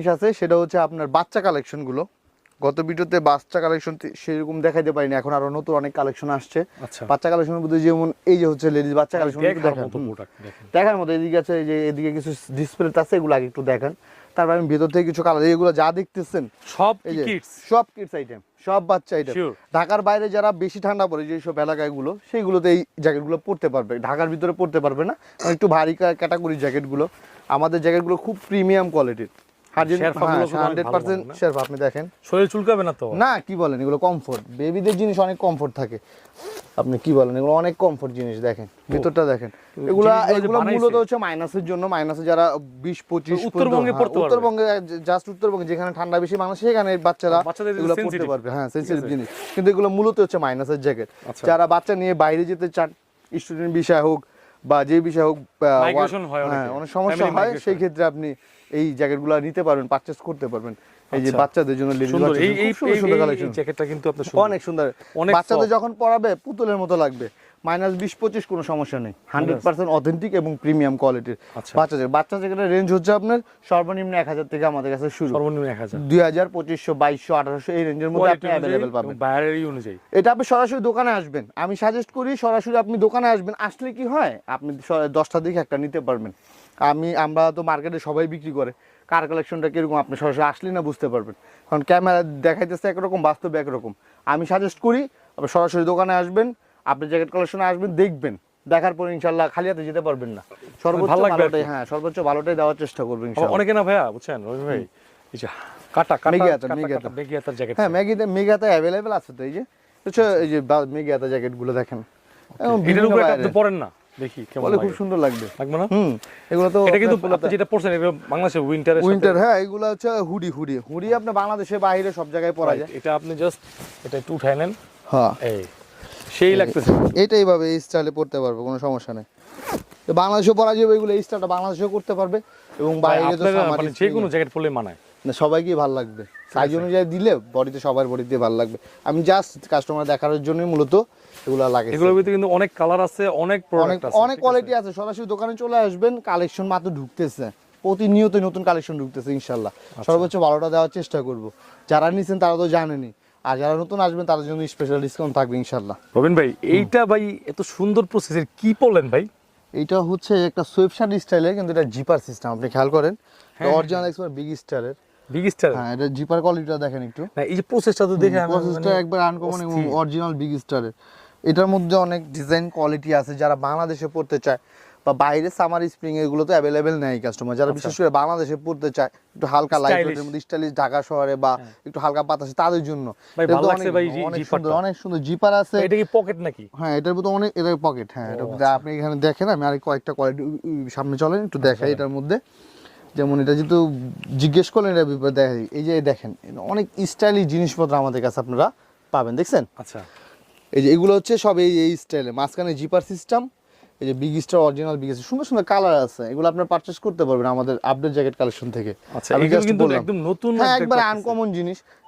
জিনিস আছে সেটা হচ্ছে আপনার বাচ্চা কালেকশনগুলো গত ভিডিওতে বাচ্চা কালেকশন সেরকম দেখাইতে পারিনি এখন আরও নতুন অনেক কালেকশন আসছে। আচ্ছা। বাচ্চা কালেকশনের মধ্যে যেমন এই যে হচ্ছে লেডিস বাচ্চা কালেকশন দেখার মতো এদিকে আছে যে এদিকে কিছু ডিসপ্লে আছে এগুলো আগে একটু দেখান। তারপর আমি ভেতর থেকে কিছু কালার এগুলো যা দেখতেছেন সব কিডস সব কিডস আইটেম সব বাচ্চা আইটেম ঢাকার বাইরে যারা বেশি ঠান্ডা পড়ে যেসব এলাকাগুলো সেইগুলোতে এই জ্যাকেটগুলো পরতে পারবে। ঢাকার ভিতরে পরতে পারবে না একটু ভারী ক্যাটাগরির জ্যাকেটগুলো আমাদের জ্যাকেটগুলো খুব প্রিমিয়াম কোয়ালিটির মনে হয় না? শেরফ আপনি দেখেন। শরীর চুলকাবে না তো? না কি বলেন এগুলো কমফোর্ট বেবিদের জিনিস অনেক কমফোর্ট থাকে। আপনি কি বলেন এগুলো অনেক কমফোর্ট জিনিস দেখেন ভিতরটা দেখেন। এগুলো এগুলো মূলত হচ্ছে মাইনাসের জন্য মাইনাসে যারা বিশ পঁচিশ উত্তরবঙ্গে উত্তরবঙ্গে জাস্ট উত্তরবঙ্গে যেখানে ঠান্ডা বেশি মানুষ সেখানে বাচ্চারা বাচ্চাদের এগুলো পড়তে পারবে। হ্যাঁ সেন্সিটিভ জিনিস। কিন্তু এগুলো মূলত হচ্ছে মাইনাসের জ্যাকেট আচ্ছা। যারা বাচ্চা নিয়ে বাইরে যেতে চান স্টুডেন্ট বিষয় হোক বা যে বিষয় হোক হয় অনেক। সমস্যা হয় সেই ক্ষেত্রে আপনি এই জ্যাকেটগুলো নিতে পারবেন পারচেস করতে পারবেন। এই যে আচ্ছা। বাচ্চাদের জন্য সুন্দর। এই সুন্দর কালেকশন জ্যাকেটটা কিন্তু আপনার। অনেক সুন্দর। অনেক বাচ্চাদের যখন পরাবে পুতুলের মতো লাগবে। মাইনাস বিশ পঁচিশ কোনো সমস্যা নেই। হান্ড্রেড পার্সেন্ট অথেন্টিক এবং প্রিমিয়াম কোয়ালিটির আচ্ছা। বাচ্চাদের বাচ্চা জ্যাকেটের রেঞ্জ হচ্ছে আপনার সর্বনিম্ন এক হাজার থেকে আমাদের কাছে শুরু। সর্বনিম্ন এক হাজার। দুই হাজার পঁচিশশো বাইশশো আঠারোশো এই রেঞ্জের মধ্যে আপনি অ্যাভেলেবেল পাবেন। বাইরের অনুযায়ী। এটা আপনি সরাসরি দোকানে আসবেন। আমি সাজেস্ট করি সরাসরি আপনি দোকানে আসবেন। আসলে কি হয় আপনি দশটার দিকে একটা নিতে পারবেন। আমি আমরা তো মার্কেটে সবাই বিক্রি করে। কার কালেকশনটা কীরকম আপনি সরাসরি আসলে না বুঝতে পারবেন। কারণ ক্যামেরা দেখাইতেছে একরকম বাস্তবে একরকম। আমি সাজেস্ট করি আপনি সরাসরি দোকানে আসবেন। আপনি জ্যাকেট কালেকশনে আসবেন দেখবেন। দেখার পর ইনশাল্লাহ খালি হাতে যেতে পারবেন না। সর্বোচ্চ। ভালোটাই হ্যাঁ সর্বোচ্চ ভালোটাই দেওয়ার চেষ্টা করবেন অনেকে না ভাইয়া বুঝছেন? রবি ভাই কাটা জ্যাকেট হ্যাঁ ম্যাগিতে মেগাতে অ্যাভেলেবেল আছে তো এই যে? এই যে বা- জ্যাকেটগুলো দেখেন। এটার উপরে আপনি পরেন না দেখি কেমন লাগে খুব সুন্দর লাগবে। লাগবে না? হুম এগুলো তো এটা কিন্তু আপনি যেটা বাংলাদেশে উইন্টার হ্যাঁ এগুলো হচ্ছে হুডি হুডি। হুডি আপনি বাংলাদেশে বাইরে সব জায়গায় পরা যায়। এটা আপনি জাস্ট এটা একটু উঠাই নেন। হ্যাঁ। এই সেই লাগতেছে। এটা এইভাবে এই স্টাইলে পড়তে পারবে কোনো সমস্যা নেই। তো বাংলাদেশেও পরা যাবে এগুলো এই স্টাইলটা বাংলাদেশেও করতে পারবে এবং বাইরে তো মানে যে কোনো জ্যাকেট পরলে মানায়। না সবাইকেই ভালো লাগবে। সাইজ অনুযায়ী দিলে বডিতে সবার বডিতে ভালো লাগবে। আমি জাস্ট কাস্টমার দেখার জন্যই মূলত এগুলো লাগে এগুলোর ভিতরে কিন্তু অনেক কালার আছে অনেক অনেক প্রোডাক্ট আছে। অনেক কোয়ালিটি আছে। সরাসরি দোকানে চলে আসবেন কালেকশন মাত্র ঢুকতেছে। প্রতিনিয়ত নতুন কালেকশন ঢুকতেছে ইনশাল্লাহ। আচ্ছা। সর্বোচ্চ ভালোটা দেওয়ার চেষ্টা করব। যারা নিছেন তারা তো জানেনি আর যারা নতুন আসবেন তাদের জন্য স্পেশাল ডিসকাউন্ট থাকবে ইনশাল্লাহ রবিন ভাই এইটা ভাই এত সুন্দর প্রসেসের কি বললেন ভাই? এইটা হচ্ছে একটা সোয়েবশার্ট স্টাইলের কিন্তু এটা জিপার সিস্টেম আপনি খেয়াল করেন। অরিজিনাল এক্সপার বিগ স্টারের বিগ স্টার হ্যাঁ এটা জিপার কোয়ালিটিটা দেখেন একটু। না এই যে প্রসেসটা তো দেখে আমার প্রসেসটা মানে একবার আনকমন এবং অরিজিনাল বিগ স্টারের এটার মধ্যে অনেক ডিজাইন কোয়ালিটি আছে যারা বাংলাদেশে পড়তে চায়। বা বাইরে সামার স্প্রিং এগুলো তো অ্যাভেলেবেল নেই কাস্টমার যারা বিশেষ করে বাংলাদেশে পড়তে চায় একটু হালকা লাইট আচ্ছা। মধ্যে স্টাইলিশ ঢাকা শহরে বা একটু হালকা বাতাসে তাদের জন্য। অনেক-। সুন্দর অনেক সুন্দর জিপার আছে। এটা কি পকেট নাকি? হ্যাঁ এটার মধ্যে অনেক এটা পকেট হ্যাঁ এটা আচ্ছা। আপনি এখানে দেখেন আমি আর কয়েকটা কোয়ালিটি সামনে চলেন একটু দেখাই এটার মধ্যে। যেমন এটা যেহেতু জিজ্ঞেস করলেন এটা ব্যাপারে দেখাই। এই যে দেখেন অনেক স্টাইলিশ জিনিসপত্র আমাদের কাছে আপনারা পাবেন দেখছেন? আচ্ছা। এই যে এগুলো হচ্ছে সব এই এই স্টাইলে মাঝখানে জিপার সিস্টেম এই যে big star original big star সুন্দর সুন্দর কালার আছে এগুলো আপনারা পারচেস করতে পারবেন আমাদের আপডেট জ্যাকেট কালেকশন থেকে। আচ্ছা এগুলো কিন্তু একদম নতুন হ্যাঁ একবার আনকমন জিনিস।